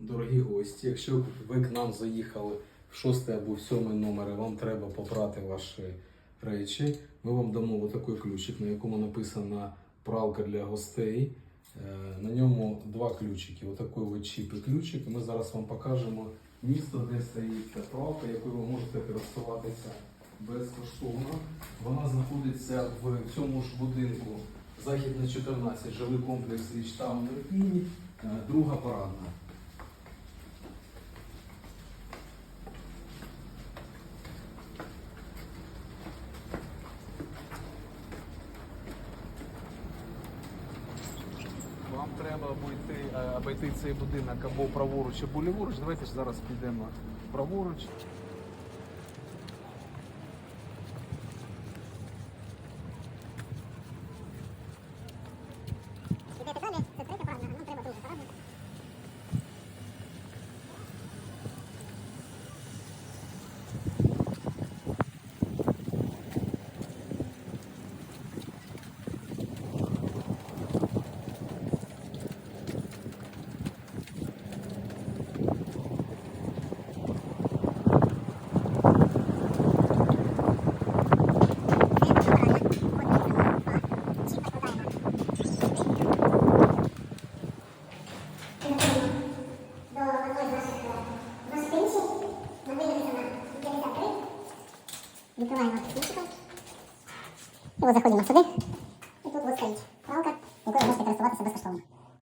Дорогі гості, якщо ви к нам заїхали в шостий або в сьомий номер, вам треба попрати ваші речі, ми вам дамо такий ключик, на якому написана пралка для гостей. Е, На ньому два ключики. Отакий от чіп і ключик. Ми зараз вам покажемо місто, де стоїть ця пралка, якою ви можете користуватися безкоштовно. Вона знаходиться в цьому ж будинку Західна 14, жилий комплекс Річтаун Ірпіні, е, друга парадна. Вам треба обійти, е, обійти цей будинок або праворуч, або ліворуч. Давайте ж зараз підемо праворуч. Випиваємо свічку. его заходим заходимо сюди. І тут ось стоїть пралка, которая может можете користуватися безкоштовно.